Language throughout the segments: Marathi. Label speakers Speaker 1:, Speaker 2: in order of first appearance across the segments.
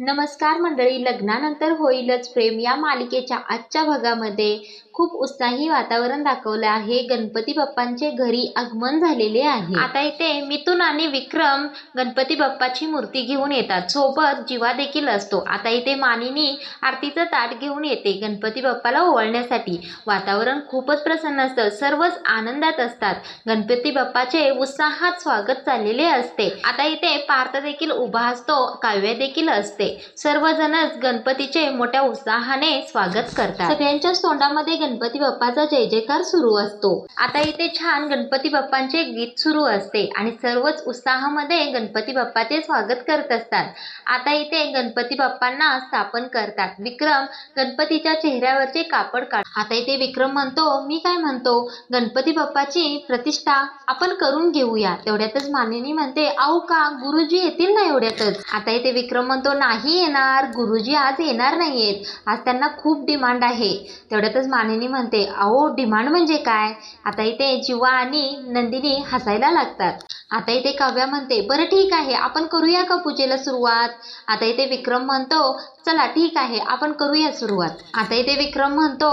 Speaker 1: नमस्कार मंडळी लग्नानंतर होईलच प्रेम. या मालिकेच्या आजच्या भागामध्ये खूप उत्साही वातावरण दाखवलं आहे. गणपती बाप्पांचे घरी आगमन झालेले आहे. आता इथे मिथुन आणि विक्रम गणपती बाप्पाची मूर्ती घेऊन येतात. सोबत जीवा देखील असतो. आता इथे मानिनी आरतीचं ताट घेऊन येते. गणपती बाप्पाला ओवाळण्यासाठी वातावरण खूपच प्रसन्न असतं. सर्वच आनंदात असतात. गणपती बाप्पाचे उत्साहात स्वागत चाललेले असते. आता इथे पार्थ देखील उभा असतो. काव्य देखील असते. सर्वजणच गणपतीचे मोठ्या उत्साहाने स्वागत करतात. सगळ्यांच्याच तोंडामध्ये गणपती बाप्पाचा जय जयकार सुरू असतो. आता इथे छान गणपती बाप्पांचे गीत सुरू असते आणि सर्वच उत्साहामध्ये गणपती बाप्पाचे स्वागत करत असतात. आता इथे गणपती बाप्पांना स्थापन करतात. विक्रम गणपतीच्या चेहऱ्यावरचे कापड काढ आता इथे विक्रम म्हणतो मी काय म्हणतो? गणपती बाप्पाची प्रतिष्ठा आपण करून घेऊया. तेवढ्यातच मानिनी म्हणते आऊ का? गुरुजी येतील ना एवढ्यातच. आता इथे विक्रम म्हणतो नाही येणार गुरुजी आज येणार नाहीयेत. आज त्यांना खूप डिमांड आहे. तेवढ्यातच मानिनी म्हणते अहो डिमांड म्हणजे काय? आता इथे जीवा आणि नंदिनी हसायला लागतात. आता इथे काव्या म्हणते बरं ठीक आहे आपण करूया का पूजेला सुरुवात? आता इथे विक्रम म्हणतो चला ठीक आहे आपण करूया सुरुवात. आता इथे विक्रम म्हणतो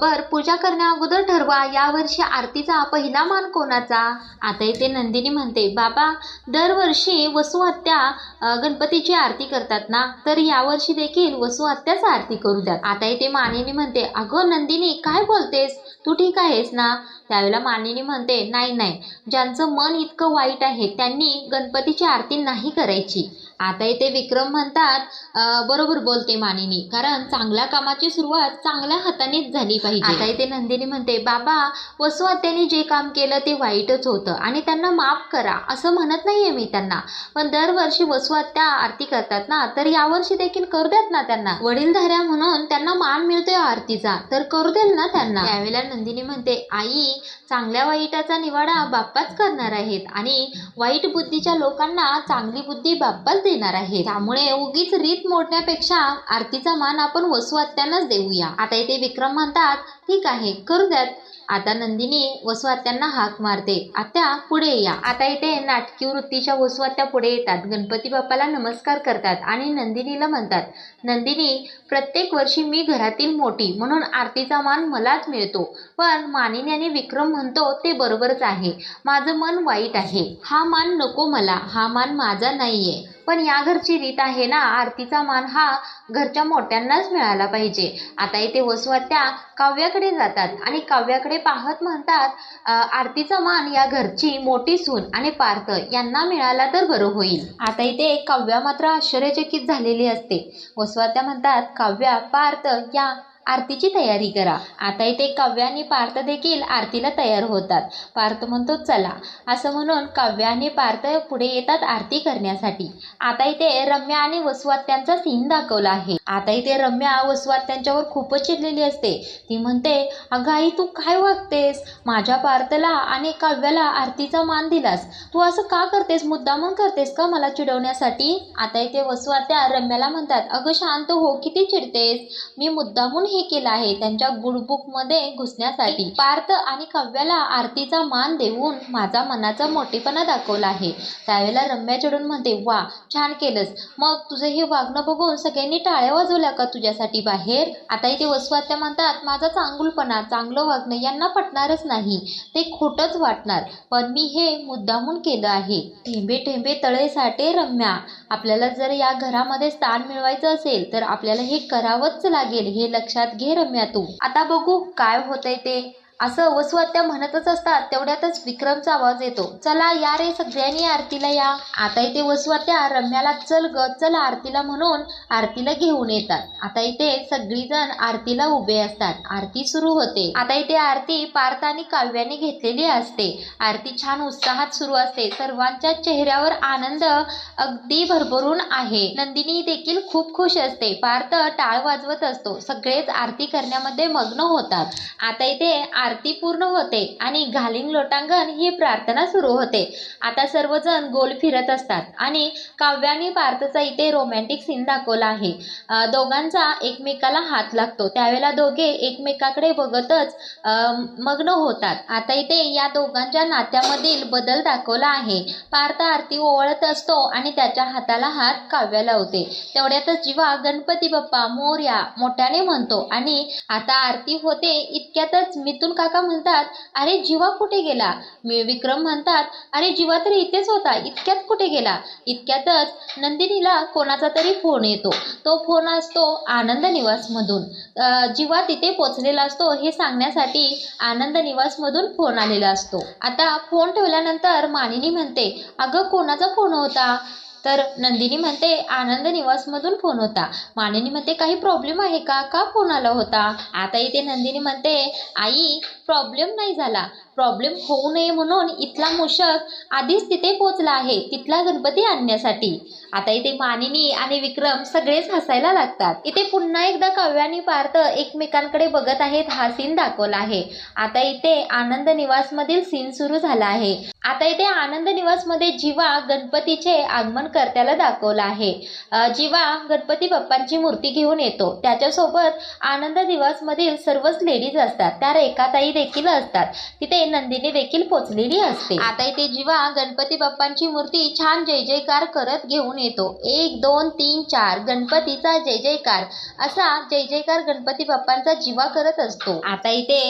Speaker 1: बर पूजा करण्या अगोदर ठरवा यावर्षी आरतीचा पहिला मान कोणाचा? आता इथे नंदिनी म्हणते बाबा दरवर्षी वसुहत्या गणपतीची आरती करतात ना तर यावर्षी देखील वसुहत्याच आरती करू द्यात आता इथे मानिनी म्हणते अगं नंदिनी काय बोलतेस? तू ठीक आहेस ना? त्यावेळेला मानिनी म्हणते नाही नाही ज्यांचं मन इतकं वाईट आहे त्यांनी गणपतीची आरती नाही करायची. आता इथे विक्रम म्हणतात "अं, बरोबर बोलते मानिनी. कारण चांगल्या कामाची सुरुवात चांगल्या हातानेच झाली पाहिजे. आता इथे नंदिनी म्हणते बाबा वसू आत्याने जे काम केलं ते वाईटच होतं आणि त्यांना माफ करा. असं म्हणत नाहीये मी त्यांना. पण दरवर्षी वसू आत्या आरती करतात ना तर यावर्षी देखील करू द्यात ना त्यांना. वडीलधाऱ्या म्हणून त्यांना मान मिळतोय आरतीचा तर करू देल ना त्यांना. त्यावेळेला नंदिनी म्हणते आई चांगल्या वाईटाचा निवाडा बाप्पाच करणार आहेत आणि वाईट बुद्धीच्या लोकांना चांगली बुद्धी बाप्पाच देणार आहे त्यामुळे उगीच रीत मोडण्यापेक्षा आरतीचा मान आपण वसुआत्यांनाच देऊया. आता इथे विक्रम म्हणतात ठीक आहे करू द्यात. आता नंदिनी वसुआत्यांना हाक मारते. आत्या पुढे या. आता इथे नाटकी वृत्तीच्या वसुआत्या पुढे येतात. गणपती बाप्पाला नमस्कार करतात आणि नंदिनीला म्हणतात नंदिनी प्रत्येक वर्षी मी घरातील मोठी म्हणून आरतीचा मान मलाच मिळतो. पण मानिनी आणि विक्रम म्हणतो ते बरोबरच आहे. माझं मन वाईट आहे. हा मान नको मला. हा मान माझा नाहीये. पण या घरची रीत आहे ना आरतीचा मान हा घरच्या मोठ्यांनाच मिळाला पाहिजे. आता इथे वसुआत्या काव्याकडे जातात आणि काव्याकडे पाहत म्हणतात आरतीचा मान या घरची मोठी सून आणि पार्थ यांना मिळाला तर बरं होईल. आता इथे काव्या मात्र आश्चर्यचकित झालेली असते. वसुआत्या म्हणतात काव्या पार्थ या आरतीची तयारी करा. आता इथे काव्या आणि पार्थ देखील आरतीला तयार होतात. पार्थ म्हणतो चला. असं म्हणून काव्य आणि पार्थ पुढे येतात आरती करण्यासाठी. आता इथे रम्या आणि वसुवात्यांचा सीन दाखवला आहे. आता इथे रम्या वसुवात्यांच्यावर खूपच चिडलेली असते. ती म्हणते अगं आई तू काय वागतेस? माझ्या पार्थला आणि काव्याला आरतीचा मान दिलास. तू असं का करतेस? मुद्दामून करतेस का मला चिडवण्यासाठी? आता इथे वसुवात्या रम्याला म्हणतात अगं शांत हो किती चिडतेस? मी मुद्दामून हे केलं आहे त्यांच्या गुडबुकमध्ये घुसण्यासाठी. पार्थ आणि काव्याला आरतीचा मान देऊन माझा मनाचा मोठेपणा दाखवला आहे. त्यावेळेला रम्या चिडून म्हणते वा छान केलंस. मग तुझं हे वागणं बघून सगळ्यांनी टाळ्या वाजवल्या का तुझ्यासाठी बाहेर? आता इथे वसवात्या म्हणतात माझा चांगुलपणा चांगलं वागणं यांना पटणारच नाही. ते खोटंच वाटणार. पण मी हे मुद्दामून केलं आहे. ठेंबे ठेंबे तळे साठे रम्या. आपल्याला जर या घरामध्ये स्थान मिळवायचं असेल तर आपल्याला हे करावंच लागेल हे लक्षात घे रम्या तू. आता बघू काय होतंय ते. असं वसुआत्या म्हणतच असतात तेवढ्यातच विक्रमचा आवाज येतो. चला या रे सगळ्यांनी आरतीला या. आता इथे वसुआत्या रम्याला चल ग चल आरतीला म्हणून आरतीला घेऊन येतात. आता इथे सगळीजण आरतीला उभे असतात. आरती सुरू होते. आता इथे आरती पार्थ आणि काव्याने घेतलेली असते. आरती छान उत्साहात सुरू असते. सर्वांच्या चेहऱ्यावर आनंद अगदी भरभरून आहे. नंदिनी देखील खूप खुश असते. पार्थ टाळ वाजवत असतो. सगळेच आरती करण्यामध्ये मग्न होतात. आता इथे आरती पूर्ण होते आणि घालिंग लोटांगण ही प्रार्थना सुरू होते. आता सर्वजण गोल फिरत असतात आणि काव्याने पार्थचा इथे रोमॅन्टिक सीन दाखवला आहे. दोघांचा एकमेकाला हात लागतो. त्यावेळेला दोघे एकमेकाकडे बघतच मग्न होतात. आता इथे या दोघांच्या नात्यामधील बदल दाखवला आहे. पार्थ आरती ओवळत असतो आणि त्याच्या हाताला हात काव्या लावते. तेवढ्यातच जीवा गणपती बाप्पा मोर्या मोठ्याने म्हणतो आणि आता आरती होते इतक्यातच मिथून काका म्हणतात अरे जीवा कुठे गेला? मी विक्रम म्हणतात अरे जीवा तर इथेच होता इतक्यात कुठे गेला? इतक्यातच नंदिनीला कोणाचा तरी फोन येतो. तो फोन असतो आनंद निवासमधून. अं, जीवा तिथे पोचलेला असतो हे सांगण्यासाठी आनंद निवासमधून फोन आलेला असतो. आता फोन ठेवल्यानंतर मानिनी म्हणते अगं कोणाचा फोन होता? तर नंदिनी म्हणते आनंद निवासमधून फोन होता. मानिनी म्हणते काही प्रॉब्लेम आहे का? का फोन आला होता? आता इथे नंदिनी म्हणते आई प्रॉब्लेम नाही झाला. प्रॉब्लेम होऊ नये म्हणून इथला मूषक आधीच तिथे पोचला आहे. तिथला गणपती आणण्यासाठी. आता इथे मानिनी आणि विक्रम सगळेच हसायला लागतात. इथे पुन्हा एकदा काव्य आणि पार्थ एकमेकांकडे बघत आहेत हा सीन दाखवला आहे. आता इथे आनंद निवासमधील सीन सुरू झाला आहे. आता इथे आनंद निवासमध्ये जीवा गणपतीचे आगमन करत्याला दाखवलं आहे. जीवा गणपती बाप्पांची मूर्ती घेऊन येतो. त्याच्यासोबत आनंद निवासमधील सर्वच लेडीज असतात. त्या रेखाताई देखील असतात. तिथे नंदिनी देखील पोचलेली असते. आता इथे जीवा गणपती बाप्पांची मूर्ती छान जय जयकार करत घेऊन येतो. एक दोन तीन चार गणपतीचा जय जयकार. असा जय जयकार गणपती बाप्पांचा जीवा करत असतो. आता इथे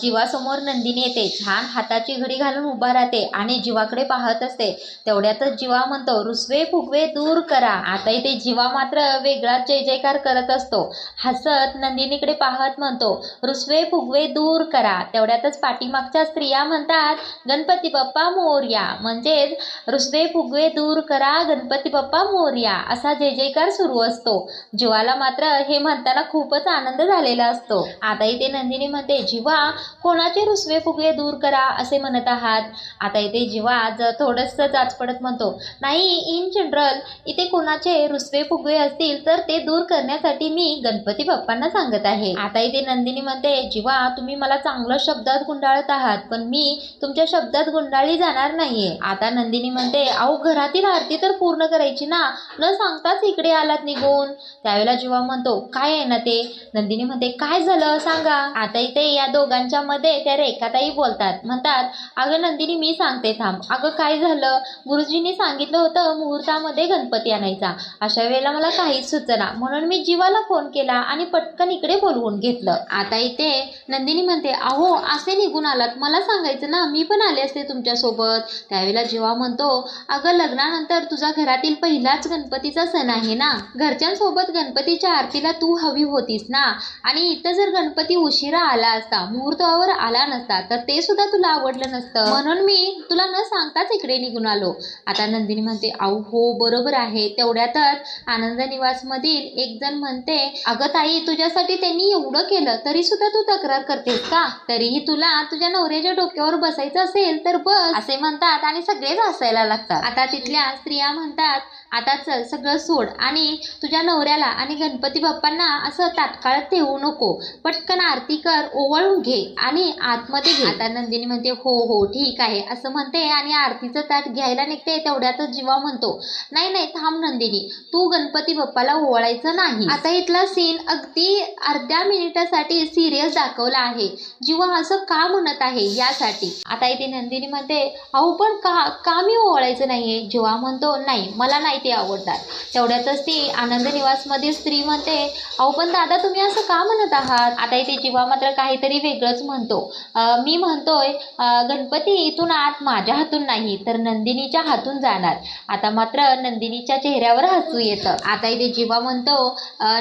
Speaker 1: जीवासमोर नंदिनी येते. छान हाताची घडी घालून उभा राहते. आणि जीवाकडे पाहत असते. तेवढ्यातच जीवा म्हणतो रुसवे फुगवे दूर करा. आता इथे जीवा मात्र वेगळाच जय जयकार करत असतो. हसत नंदिनीकडे पाहत म्हणतो रुसवे फुगवे दूर करा. तेवढ्यातच पाठीमागच्या स्त्रिया म्हणतात गणपती बाप्पा मोर्या. म्हणजेच रुसवे फुगवे दूर करा गणपती बाप्पा मोर्या. असा जय जयकार सुरू असतो. जीवाला मात्र हे म्हणताना खूपच आनंद झालेला असतो. आता इथे नंदिनी म्हणते जीवा कोणाचे रुसवे फुगवे दूर करा? असे म्हणत आहात. आता इथे जीवा आज थोडंसं चाचपडत म्हणतो. नाही इन जनरल इथे कोणाचे रुसवे फुगवे असतील तर ते दूर करण्यासाठी मी गणपती बाप्पांना सांगत आहे. आता इथे नंदिनी म्हणते जेव्हा तुम्ही मला चांगलं शब्दात गुंडाळत आहात पण मी तुमच्या शब्दात गुंडाळली जाणार नाहीये. आता नंदिनी म्हणते अहो घरातील आरती तर पूर्ण करायची ना? न सांगताच इकडे आलात निघून. त्यावेळेला जेव्हा म्हणतो काय आहे ना ते? नंदिनी म्हणते काय झालं? सांगा. आता इथे या दोघांच्या मध्ये त्या रेखाताई बोलतात. म्हणतात अगं नंदिनी मी सांगते थांब. अगं काय झालं? गुरुजींनी सांगितलं होतं मुहूर्तामध्ये गणपती आणायचा. अशा वेळेला मला काहीच सुचना. म्हणून मी जीवाला फोन केला आणि पटकन इकडे बोलवून घेतलं. आता इथे नंदिनी म्हणते अहो असे निघून आलात. मला सांगायचं ना मी पण आले असते तुमच्यासोबत. त्यावेळेला जीवा म्हणतो अगं लग्नानंतर तुझा घरातील पहिलाच गणपतीचा सण आहे ना? घरच्यांसोबत गणपतीच्या आरतीला तू हवी होतीस ना? आणि इथं जर गणपती उशिरा आला असता मुहूर्तावर आला नसता तर ते सुद्धा तुला आवडलं नसतं. म्हणून मी तुला न सांगताच इकडे निघून आलो. आता नंदिनी म्हणते अहो हो बरोबर आहे. तेवढ्यातच आनंद निवास मधील एक जण म्हणते अगं ताई तुझ्यासाठी त्यांनी एवढं केलं तरी सुद्धा तू तक्रार करतेस का? तरीही तुला तुझ्या नवऱ्याच्या डोक्यावर बसायचं असेल तर बस असे म्हणतात आणि सगळेच हसायला लागतात. आता तिथल्या स्त्रिया म्हणतात आता चल सगळं सोड. आणि तुझ्या नवऱ्याला आणि गणपती बाप्पांना असं तात्काळ ठेवू नको. पटकन आरती कर ओवाळून घे आणि आतमध्ये घे. आता नंदिनी म्हणते हो हो ठीक आहे. असं म्हणते आणि आरतीचं ताट घ्यायला निघते तेवढ्यातच जीवा म्हणतो नाही नाही थांब नंदिनी. तू गणपती बाप्पाला ओवाळायचं नाही. आता इथला सीन अगदी अर्ध्या मिनिटासाठी सिरियस दाखवला आहे. जीवा असं का म्हणत आहे यासाठी? आता इथे नंदिनी म्हणते अहो पण का का मी ओवाळायचं नाहीये? जीवा म्हणतो नाही मला नाही ते आवडतात. तेवढ्यातच ती आनंद निवासमधील स्त्री म्हणते अहो पण दादा तुम्ही असं का म्हणत आहात? आता इथे जीवा मात्र काहीतरी वेगळंच म्हणतो. मी म्हणतोय गणपती इथून आत माझ्या हातून नाही तर नंदिनीच्या हातून जाणार. आता मात्र नंदिनीच्या चेहऱ्यावर हसू येतं. आता इथे जीवा म्हणतो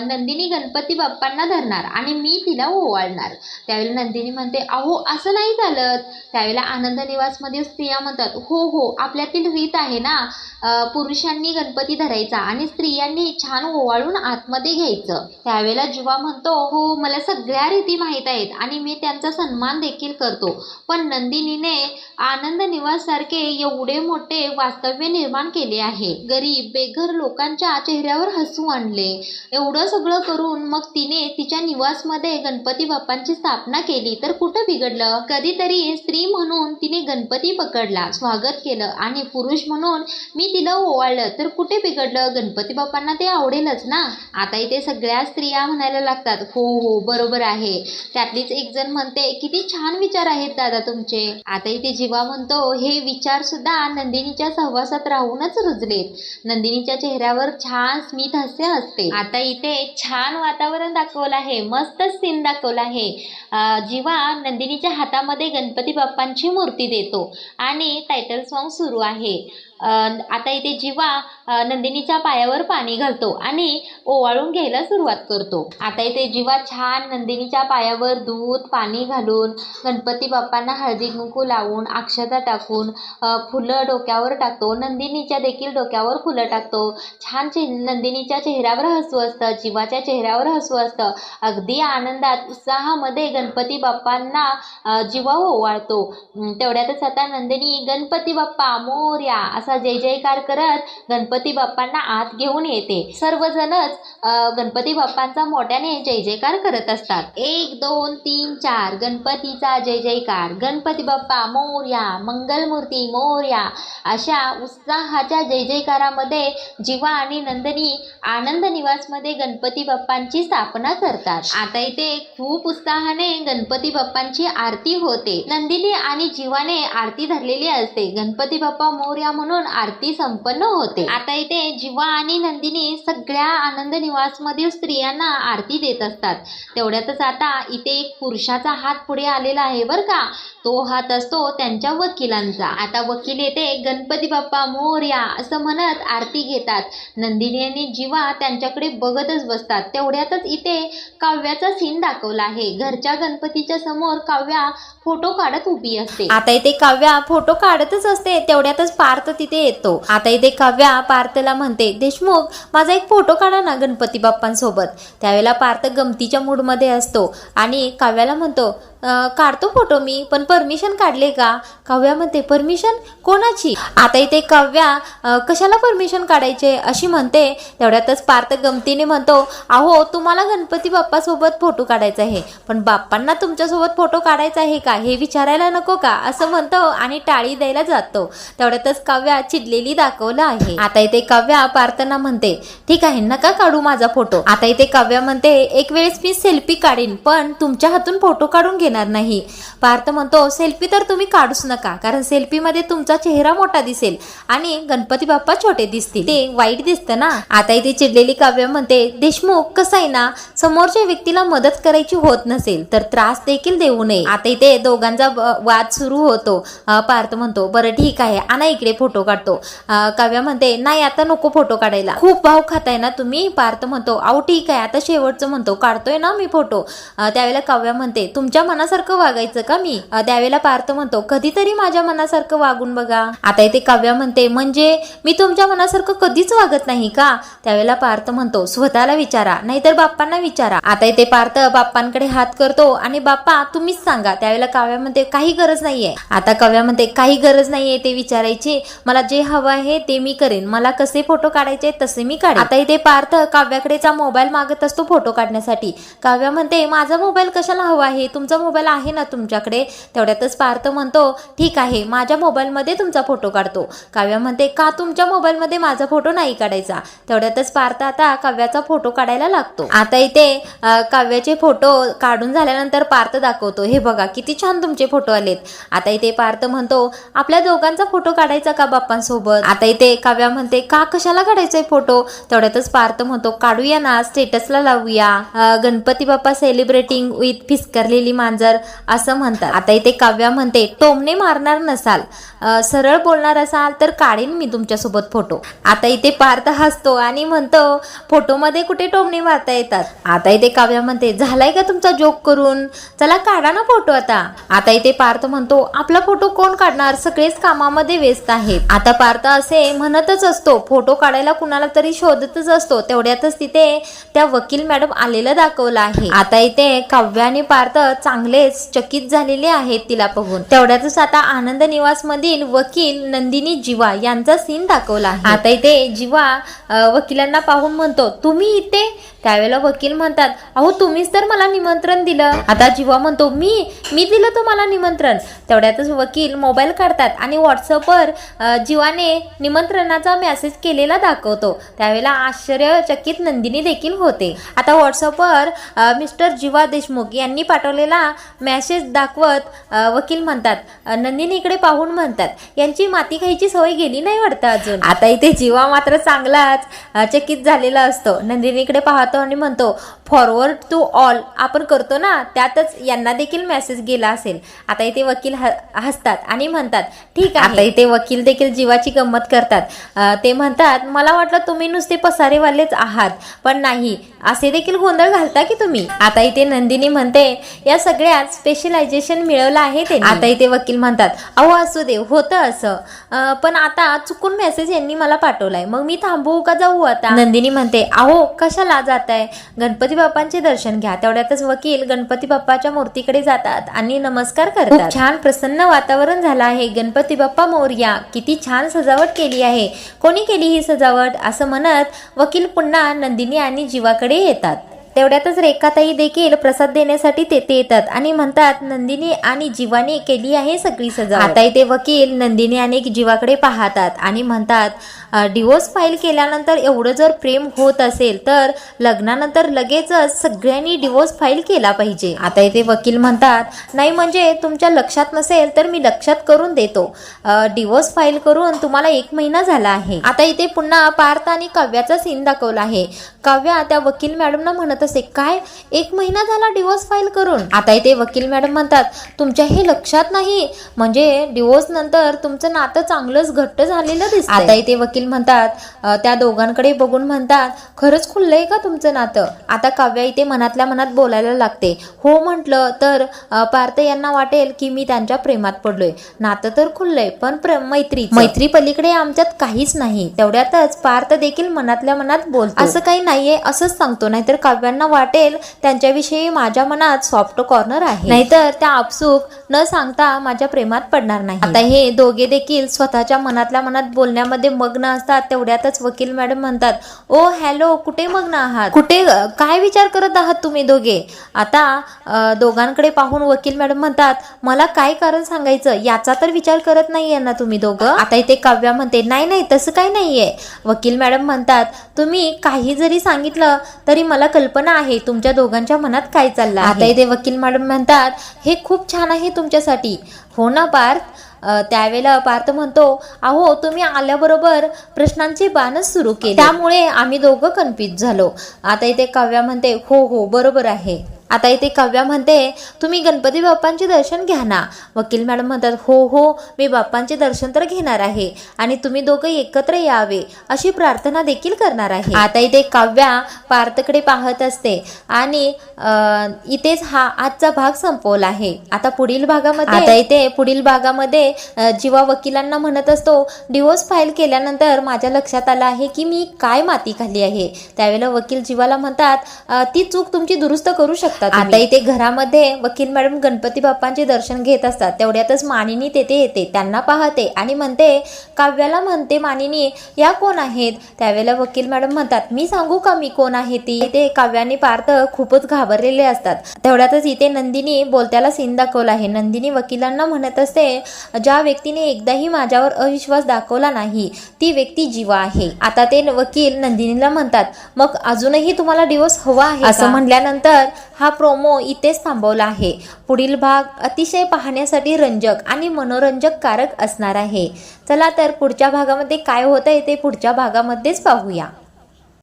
Speaker 1: नंदिनी गणपती बाप्पांना धरणार आणि मी तिला ओवाळणार. त्यावेळेला नंदिनी म्हणते अहो असं नाही चालत. त्यावेळेला आनंद निवासमध्ये स्त्रिया म्हणतात हो हो आपल्यातील रीत आहे ना पुरुषांनी गण गणपती धरायचा आणि स्त्रियांनी छान ओवाळून आतमध्ये घ्यायचं. त्यावेळेला जीवा म्हणतो हो मला सगळ्या रीती माहीत आहेत आणि मी त्यांचा सन्मान देखील करतो. पण नंदिनीने आनंद निवास सारखे एवढे मोठे वास्तव्य निर्माण केले आहे. गरीब बेघर लोकांच्या चेहऱ्यावर हसू आणले. एवढं सगळं करून मग तिने तिच्या निवासमध्ये गणपती बाप्पांची स्थापना केली. तर कुठं बिघडलं? कधीतरी स्त्री म्हणून तिने गणपती पकडला स्वागत केलं आणि पुरुष म्हणून मी तिला ओवाळलं. तर कुठे बिघडलं? गणपती बाप्पांना ते आवडेलच ना. आता इथे सगळ्या स्त्रिया म्हणायला लागतात हो हो बरोबर आहे. त्यातलीच एक जण म्हणते किती छान विचार आहेत दादा तुमचे. आता इथे जीवा म्हणतो हे विचार सुद्धा नंदिनीच्या सहवासात राहूनच रुजलेत. नंदिनीच्या चेहऱ्यावर छान स्मित हास्य असते. आता इथे छान वातावरण दाखवलं आहे मस्त सीन दाखवला आहे. जीवा नंदिनीच्या हातामध्ये गणपती बाप्पांची मूर्ती देतो आणि टायटल सॉन्ग सुरू आहे. आता इथे जीवा नंदिनीच्या पायावर पाणी घालतो आणि ओवाळून घ्यायला सुरुवात करतो. आता इथे जीवा छान नंदिनीच्या पायावर दूध पाणी घालून गणपती बाप्पांना हळदी कुंकू लावून अक्षता टाकून फुलं डोक्यावर टाकतो. नंदिनीच्या देखील डोक्यावर फुलं टाकतो. छान चे नंदिनीच्या चेहऱ्यावर हसू असतं जीवाच्या चेहऱ्यावर हसू असतं. अगदी आनंदात उत्साहामध्ये गणपती बाप्पांना जीवा ओवाळतो. तेवढ्यातच आता नंदिनी गणपती बाप्पा मोर्या असा जय जयकार करत गणपती गणपती बाप्पांना आत घेऊन येते. सर्वजणच गणपती बाप्पांचा मोठ्याने जय जयकार करत असतात. एक दोन तीन चार गणपतीचा जय जयकार. गणपती बाप्पा मोर्या मंगलमूर्ती मोर्या. अशा उत्साहाच्या जय जयकारामध्ये जीवा आणि नंदिनी आनंद निवासमध्ये गणपती बाप्पांची स्थापना करतात. आता इथे खूप उत्साहाने गणपती बाप्पांची आरती होते. नंदिनी आणि जीवाने आरती धरलेली असते. गणपती बाप्पा मोर्या म्हणून आरती संपन्न होते. आता आता इथे जीवा आणि नंदिनी सगळ्या आनंद निवासमधील स्त्रियांना आरती देत असतात. तेवढ्यातच आता इथे एक पुरुषाचा हात पुढे आलेला आहे बर का. तो हात असतो त्यांच्या वकिलांचा. आता वकील येते गणपती बाप्पा मोर्या असं म्हणत आरती घेतात. नंदिनी आणि जीवा त्यांच्याकडे बघतच बसतात. तेवढ्यातच इथे काव्याचा सीन दाखवला आहे. घरच्या गणपतीच्या समोर काव्या फोटो काढत उभी असते.
Speaker 2: आता इथे काव्या फोटो काढतच असते तेवढ्यातच पार्थ तिथे येतो. आता इथे काव्या पार्थला म्हणते देशमुख माझा एक फोटो काढा ना गणपती बाप्पांसोबत. त्यावेळेला पार्थ गमतीच्या मूडमध्ये असतो आणि काव्याला म्हणतो काढतो फोटो मी पण परमिशन काढले का? काव्या म्हणते परमिशन? कोणाची? आता इथे काव्या कशाला परमिशन काढायचे? अशी म्हणते. तेवढ्यातच पार्थ गमतीने म्हणतो अहो तुम्हाला गणपती बाप्पासोबत फोटो काढायचा आहे पण बाप्पांना तुमच्यासोबत फोटो काढायचा आहे का हे विचारायला नको का? असं म्हणतो आणि टाळी द्यायला जातो. तेवढ्यातच काव्या चिडलेली दाखवलं आहे. आता इथे काव्या पार्थना म्हणते ठीक आहे नका काढू माझा फोटो. आता इथे काव्या म्हणते एक वेळेस मी सेल्फी काढीन पण तुमच्या हातून फोटो काढून घेणार नाही. पार्थ म्हणतो सेल्फी तर तुम्ही काढूच नका कारण सेल्फी मध्ये तुमचा चेहरा मोठा दिसेल आणि गणपती बाप्पा छोटे दिसतील. ते वाईट दिसतं ना? आता इथे चिडलेली काव्य म्हणते देशमुख कसं आहे ना? समोरच्या व्यक्तीला मदत करायची होत नसेल तर त्रास देखील देऊ नये. आता इथे दोघांचा वाद सुरू होतो. पार्थ म्हणतो बरं ठीक आहे आणा इकडे फोटो काढतो. काव्या म्हणते नाही आता नको फोटो काढायला. खूप भाव खाताय ना तुम्ही? पार्थ म्हणतो अहो ठीक आहे आता शेवटचं म्हणतो काढतोय ना मी फोटो. त्यावेळेला काव्या म्हणते तुमच्या मनासारखं वागायचं का मी? त्यावेळेला पार्थ म्हणतो कधीतरी माझ्या मनासारखं वागून बघा. आता इथे काव्या म्हणते म्हणजे मी तुमच्या मनासारखं कधीच वागत नाही का? त्यावेळेला पार्थ म्हणतो स्वतःला विचारा नाहीतर बाप्पांना विचारा. आता इथे पार्थ बाप्पांकडे हात करतो आणि बाप्पा तुम्हीच सांगा. त्यावेळेला काव्यामध्ये काही गरज नाहीये. आता काव्यामध्ये काही गरज नाहीये ते विचारायची. मला जे हवं आहे ते मी करेन. मला कसे फोटो काढायचे तसे मी काढेन. आता इथे पार्थ काव्याकडेचा मोबाईल मागत असतो फोटो काढण्यासाठी. काव्या म्हणते माझा मोबाईल कशाला हवा आहे? तुमचा मोबाईल आहे ना तुमच्याकडे? तेवढ्यातच पार्थ म्हणतो ठीक आहे माझ्या मोबाईलमध्ये तुमचा फोटो काढतो. काव्या म्हणते का तुमच्या मोबाईलमध्ये माझा फोटो नाही काढायचा? तेवढ्यातच पार्थ आता काव्याचा फोटो काढायला लागतो. आता इथे काव्याचे फोटो काढून झाल्यानंतर पार्थ दाखवतो. हे बघा किती छान तुमचे फोटो आलेत. आता इथे पार्थ म्हणतो आपल्या दोघांचा फोटो काढायचा का बाप्पांसोबत? आता इथे काव्या म्हणते का कशाला काढायचा फोटो? तेवढ्यातच पार्थ म्हणतो काढूया ना स्टेटसला लावूया. गणपती बाप्पा सेलिब्रेटिंग विथ फिस्करलेली मांजर असं म्हणतात. आता इथे काव्या म्हणते टोमने मारणार नसाल. सरळ बोलणार असाल तर काढीन मी तुमच्यासोबत फोटो. आता इथे पार्थ हसतो आणि म्हणतो फोटोमध्ये कुठे टोमणे मारता येतात? आता इथे काव्या म्हणते झालाय का तुमचा जोक करून? चला काढा ना फोटो आता. आता इथे पार्थ म्हणतो आपला फोटो कोण काढणार? सगळेच कामामध्ये व्यस्त आहेत. आता पार्थ असे म्हणतच असतो फोटो काढायला कुणाला तरी शोधतच असतो. तेवढ्यातच तिथे त्या वकील मॅडम आलेलं दाखवलं आहे. आता इथे काव्य आणि पार्थ चांगलेच चकित झालेले आहेत तिला बघून. तेवढ्यातच आता आनंद निवास मधील वकील नंदिनी जीवा यांचा सीन दाखवला आहे. आता इथे जीवा वकिलांना पाहून म्हणतो तुम्ही इथे? त्यावेळेला वकील म्हणतात अहो तुम्हीच तर मला निमंत्रण दिलं. आता जीवा म्हणतो मी मी दिलं तुम्हाला निमंत्रण. तेवढ्यातच वकील मोबाईल काढतात आणि व्हॉट्सअपवर जीवाने निमंत्रणाचा मेसेज केलेला दाखवतो. त्यावेळेला आश्चर्यचकित नंदिनी देखील होते. आता व्हॉट्सअपवर मिस्टर जीवा देशमुख यांनी पाठवलेला मेसेज दाखवत वकील म्हणतात नंदिनी इकडे पाहून म्हणतात यांची माती खायची सवय गेली नाही वाटतं अजून. आता इथे जीवा मात्र चांगलाच चकित झालेला असतो. नंदिनीकडे पाहतो आणि म्हणतो फॉरवर्ड टू ऑल आपण करतो ना त्यातच यांना देखील मेसेज गेला. असेल. आता इथे वकील हसतात आणि म्हणतात ठीक आहे. आता इथे वकील देखील जीवाची गंमत करतात. ते म्हणतात मला वाटलं तुम्ही नुसते पसारेवालेच आहात पण नाही. असे देखील गोंधळ घालता की तुम्ही? आता इथे नंदिनी म्हणते या सगळ्यात स्पेशलायझेशन मिळवलं आहे ते आता इथे वकील म्हणतात अहो असू दे होतं असं. पण आता चुकून मेसेज यांनी मला पाठवलाय. मग मी थांबवू का जाऊ आता? नंदिनी म्हणते अहो कशाला जात आहे गणपती बाप्पांचे दर्शन घ्या. तेवढ्यातच वकील गणपती बाप्पाच्या मूर्तीकडे जातात आणि नमस्कार करतात. छान प्रसन्न वातावरण झालं आहे. गणपती बाप्पा मोरया किती छान सजावट केली आहे. कोणी केली ही सजावट? असं म्हणत वकील पुन्हा नंदिनी आणि जीवाकडे येतात. तेवढ्यातच रेखाताई देखील प्रसाद देण्यासाठी तेथे येतात आणि म्हणतात नंदिनी आणि जीवाने केली आहे सगळी सजावट. आता इथे वकील नंदिनी आणि जीवाकडे पाहतात आणि म्हणतात डिवोर्स फाईल केल्यानंतर एवढं जर प्रेम होत असेल तर लग्नानंतर लगेचच सगळ्यांनी डिवोर्स फाईल केला पाहिजे. आता इथे वकील म्हणतात नाही म्हणजे तुमच्या लक्षात नसेल तर मी लक्षात करून देतो. डिवोर्स फाईल करून तुम्हाला एक महिना झाला आहे. आता इथे पुन्हा पार्थ आणि काव्याचा सीन दाखवला आहे. काव्या त्या वकील मॅडमना म्हणत असे काय? एक महिना झाला डिवोर्स फाईल करून? आता इथे वकील मॅडम म्हणतात तुमच्या हे लक्षात नाही? म्हणजे डिवोर्स नंतर तुमचं नातं चांगलंच घट्ट झालेलं दिसतं आता इथे वकील म्हणतात अ, त्या दोघांकडे बघून म्हणतात खरंच खुललंय का तुमचं नातं? आता काव्या इथे मनातल्या मनात बोलायला लागते. हो म्हटलं तर पार्थ यांना वाटेल की मी त्यांच्या प्रेमात पडलोय. नातं तर खुललंय पण मैत्री मैत्री पलीकडे आमच्यात काहीच नाही. तेवढ्यातच पार्थ देखील मनातल्या मनात बोलतो. असं काही नाहीये असंच सांगतो. नाहीतर काव्यांना वाटेल त्यांच्याविषयी माझ्या मनात सॉफ्ट कॉर्नर आहे. नाहीतर त्या आपसूक न सांगता माझ्या प्रेमात पडणार नाही. आता हे दोघे देखील स्वतःच्या मनातल्या मनात बोलण्यामध्ये मग्न असतात तेवढ्यातच वकील मॅडम म्हणतात ओ हॅलो कुठे मग्न आहात? कुठे काय विचार करत आहात तुम्ही दोघे? आता दोघांकडे पाहून वकील मॅडम म्हणतात मला काय कारण सांगायचं? याचा तर विचार करत नाहीये ना तुम्ही दोघं? आता इथे काव्या म्हणते नाही नाही तसं काही नाहीये. वकील मॅडम म्हणतात तुम्ही काही जरी सांगितलं तरी मला कल्पना आहे तुमच्या दोघांच्या मनात काय चाललं आता इथे वकील मॅडम म्हणतात हे खूप छान आहे तुमच्यासाठी. हो ना पार्थ. त्यावेळेला पार्थ म्हणतो अहो तुम्ही आल्याबरोबर प्रश्नांचे बाणच सुरू केले. त्यामुळे आम्ही दोघं कन्फ्युज झालो. आता इथे काव्या म्हणते हो हो बरोबर आहे. आता इथे काव्या म्हणते तुम्ही गणपती बाप्पांचे दर्शन घ्या ना. वकील मॅडम म्हणतात हो हो मी बाप्पांचे दर्शन तर घेणार आहे आणि तुम्ही दोघं एकत्र यावे अशी प्रार्थना देखील करणार आहे. आता इथे काव्या पार्थकडे पाहत असते आणि इथेच हा आजचा भाग संपवला आहे. आता पुढील भागामध्ये आता इथे पुढील भागामध्ये अं, जीवा वकिलांना म्हणत असतो डिवोर्स फाईल केल्यानंतर माझ्या लक्षात आलं आहे की मी काय माती खाल्ली आहे. त्यावेळेला वकील जीवाला म्हणतात ती चूक तुमची दुरुस्त करू शकता आता इथे घरामध्ये वकील मॅडम गणपती बाप्पांचे दर्शन घेत असतात. तेवढ्यातच मानिनी तेथे येते. त्यांना पाहते आणि म्हणते काव्याला म्हणते मानिनी या कोण आहेत? त्यावेळेला वकील मॅडम म्हणतात मी सांगू का मी कोण आहे ती? ते काव्याने पार्थ खूपच घाबरलेले असतात. तेवढ्यातच इथे नंदिनी बोलत्याला सीन दाखवला आहे. नंदिनी वकिलांना म्हणत असते ज्या व्यक्तीने एकदाही माझ्यावर अविश्वास दाखवला नाही ती व्यक्ती जीवा आहे. आता ते वकील नंदिनीला म्हणतात मग अजूनही तुम्हाला डिवोर्स हवा आहे असं म्हणल्यानंतर हा हा प्रोमो इथेच थांबवला आहे. पुढील भाग अतिशय पाहण्यासाठी रंजक आणि मनोरंजक कारक असणार आहे. चला तर पुढच्या भागामध्ये काय होतं ते पुढच्या भागामध्येच पाहूया.